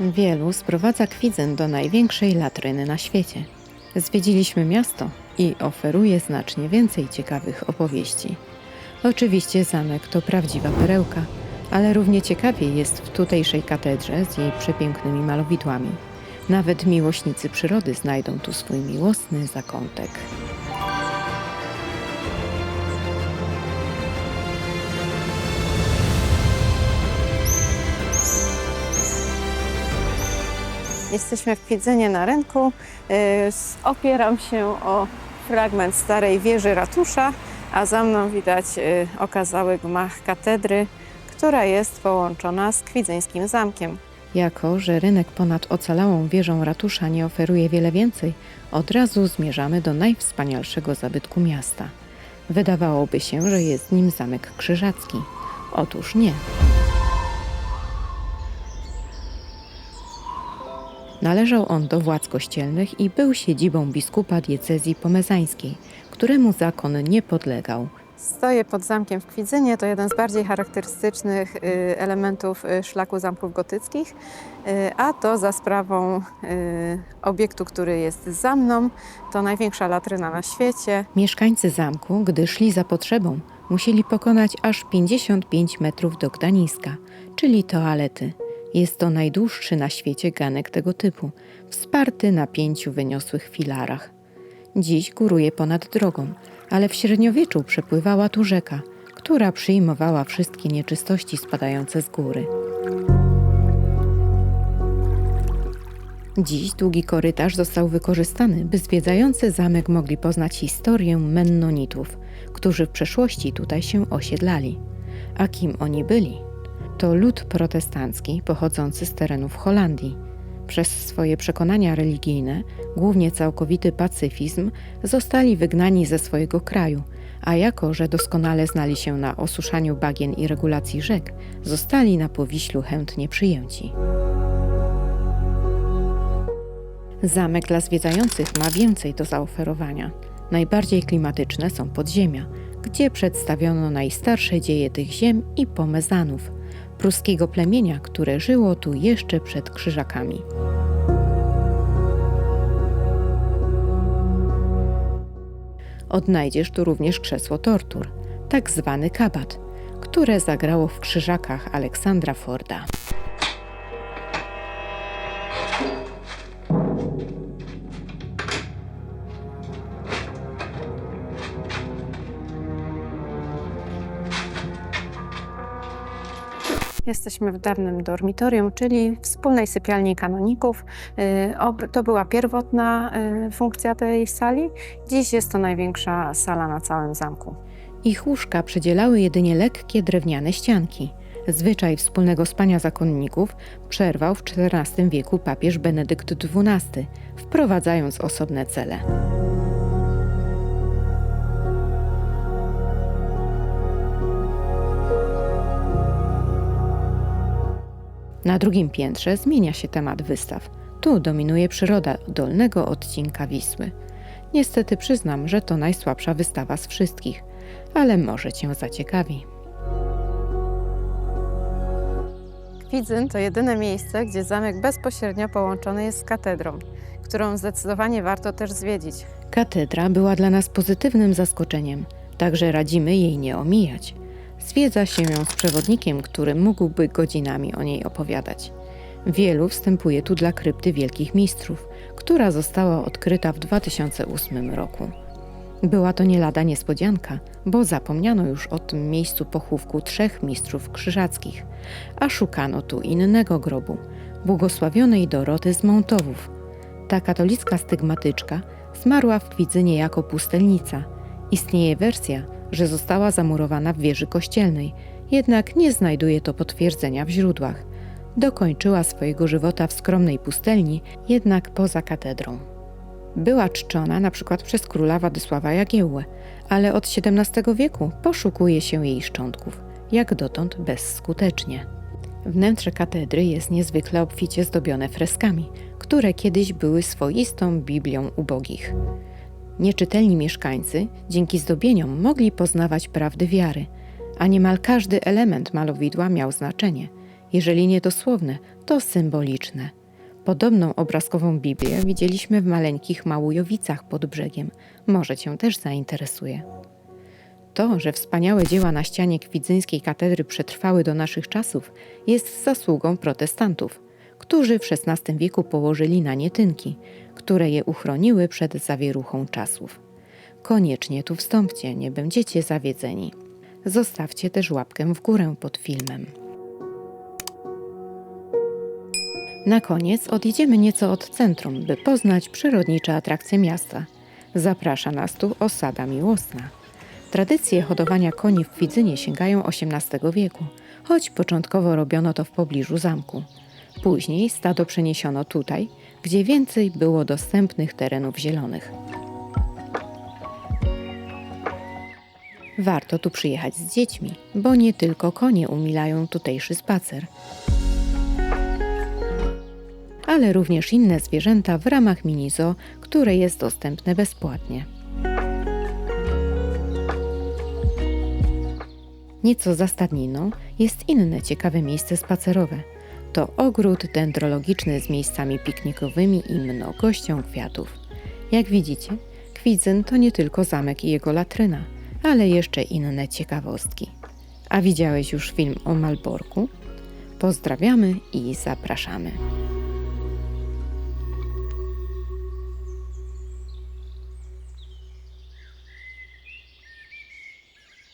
Wielu sprowadza Kwidzyn do największej latryny na świecie. Zwiedziliśmy miasto i oferuje znacznie więcej ciekawych opowieści. Oczywiście zamek to prawdziwa perełka, ale równie ciekawie jest w tutejszej katedrze z jej przepięknymi malowidłami. Nawet miłośnicy przyrody znajdą tu swój miłosny zakątek. Jesteśmy w Kwidzynie na rynku. S- Opieram się o fragment starej wieży ratusza, a za mną widać yy, okazały gmach katedry, która jest połączona z kwidzyńskim zamkiem. Jako, że rynek ponad ocalałą wieżą ratusza nie oferuje wiele więcej, od razu zmierzamy do najwspanialszego zabytku miasta. Wydawałoby się, że jest nim zamek krzyżacki. Otóż nie. Należał on do władz kościelnych i był siedzibą biskupa diecezji pomezańskiej, któremu zakon nie podlegał. Stoję pod zamkiem w Kwidzynie. To jeden z bardziej charakterystycznych y, elementów y, szlaku zamków gotyckich, y, a to za sprawą obiektu, który jest za mną. To największa latryna na świecie. Mieszkańcy zamku, gdy szli za potrzebą, musieli pokonać aż 55 metrów do Gdańska, czyli toalety. Jest to najdłuższy na świecie ganek tego typu, wsparty na pięciu wyniosłych filarach. Dziś góruje ponad drogą, ale w średniowieczu przepływała tu rzeka, która przyjmowała wszystkie nieczystości spadające z góry. Dziś długi korytarz został wykorzystany, by zwiedzający zamek mogli poznać historię Mennonitów, którzy w przeszłości tutaj się osiedlali. A kim oni byli? To lud protestancki pochodzący z terenów Holandii. Przez swoje przekonania religijne, głównie całkowity pacyfizm, zostali wygnani ze swojego kraju, a jako, że doskonale znali się na osuszaniu bagien i regulacji rzek, zostali na Powiślu chętnie przyjęci. Zamek dla zwiedzających ma więcej do zaoferowania. Najbardziej klimatyczne są podziemia, gdzie przedstawiono najstarsze dzieje tych ziem i pomezanów, pruskiego plemienia, które żyło tu jeszcze przed krzyżakami. Odnajdziesz tu również krzesło tortur, tak zwany kabat, które zagrało w krzyżakach Aleksandra Forda. Jesteśmy w dawnym dormitorium, czyli wspólnej sypialni kanoników. Y, To była pierwotna y, funkcja tej sali. Dziś jest to największa sala na całym zamku. Ich łóżka przydzielały jedynie lekkie drewniane ścianki. Zwyczaj wspólnego spania zakonników przerwał w XIV wieku papież Benedykt XII, wprowadzając osobne cele. Na drugim piętrze zmienia się temat wystaw. Tu dominuje przyroda dolnego odcinka Wisły. Niestety przyznam, że to najsłabsza wystawa z wszystkich, ale może Cię zaciekawi. Kwidzyn to jedyne miejsce, gdzie zamek bezpośrednio połączony jest z katedrą, którą zdecydowanie warto też zwiedzić. Katedra była dla nas pozytywnym zaskoczeniem, także radzimy jej nie omijać. Zwiedza się ją z przewodnikiem, który mógłby godzinami o niej opowiadać. Wielu wstępuje tu dla krypty Wielkich Mistrzów, która została odkryta w 2008 roku. Była to nie lada niespodzianka, bo zapomniano już o tym miejscu pochówku trzech mistrzów krzyżackich, a szukano tu innego grobu, błogosławionej Doroty z Mątowów. Ta katolicka stygmatyczka zmarła w Kwidzynie jako pustelnica. Istnieje wersja, że została zamurowana w wieży kościelnej, jednak nie znajduje to potwierdzenia w źródłach. Dokończyła swojego żywota w skromnej pustelni, jednak poza katedrą. Była czczona na przykład przez króla Władysława Jagiełłę, ale od XVII wieku poszukuje się jej szczątków, jak dotąd bezskutecznie. Wnętrze katedry jest niezwykle obficie zdobione freskami, które kiedyś były swoistą Biblią ubogich. Nieczytelni mieszkańcy dzięki zdobieniom mogli poznawać prawdy wiary, a niemal każdy element malowidła miał znaczenie. Jeżeli nie dosłowne, to symboliczne. Podobną obrazkową Biblię widzieliśmy w maleńkich Małujowicach pod brzegiem. Może Cię też zainteresuje. To, że wspaniałe dzieła na ścianie kwidzyńskiej katedry przetrwały do naszych czasów, jest zasługą protestantów, którzy w XVI wieku położyli na nie tynki, które je uchroniły przed zawieruchą czasów. Koniecznie tu wstąpcie, nie będziecie zawiedzeni. Zostawcie też łapkę w górę pod filmem. Na koniec odjedziemy nieco od centrum, by poznać przyrodnicze atrakcje miasta. Zaprasza nas tu osada miłosna. Tradycje hodowania koni w Kwidzynie sięgają XVIII wieku, choć początkowo robiono to w pobliżu zamku. Później stado przeniesiono tutaj, gdzie więcej było dostępnych terenów zielonych. Warto tu przyjechać z dziećmi, bo nie tylko konie umilają tutejszy spacer, ale również inne zwierzęta w ramach minizo, które jest dostępne bezpłatnie. Nieco za stadniną jest inne ciekawe miejsce spacerowe. To ogród dendrologiczny z miejscami piknikowymi i mnogością kwiatów. Jak widzicie, Kwidzyn to nie tylko zamek i jego latryna, ale jeszcze inne ciekawostki. A widziałeś już film o Malborku? Pozdrawiamy i zapraszamy.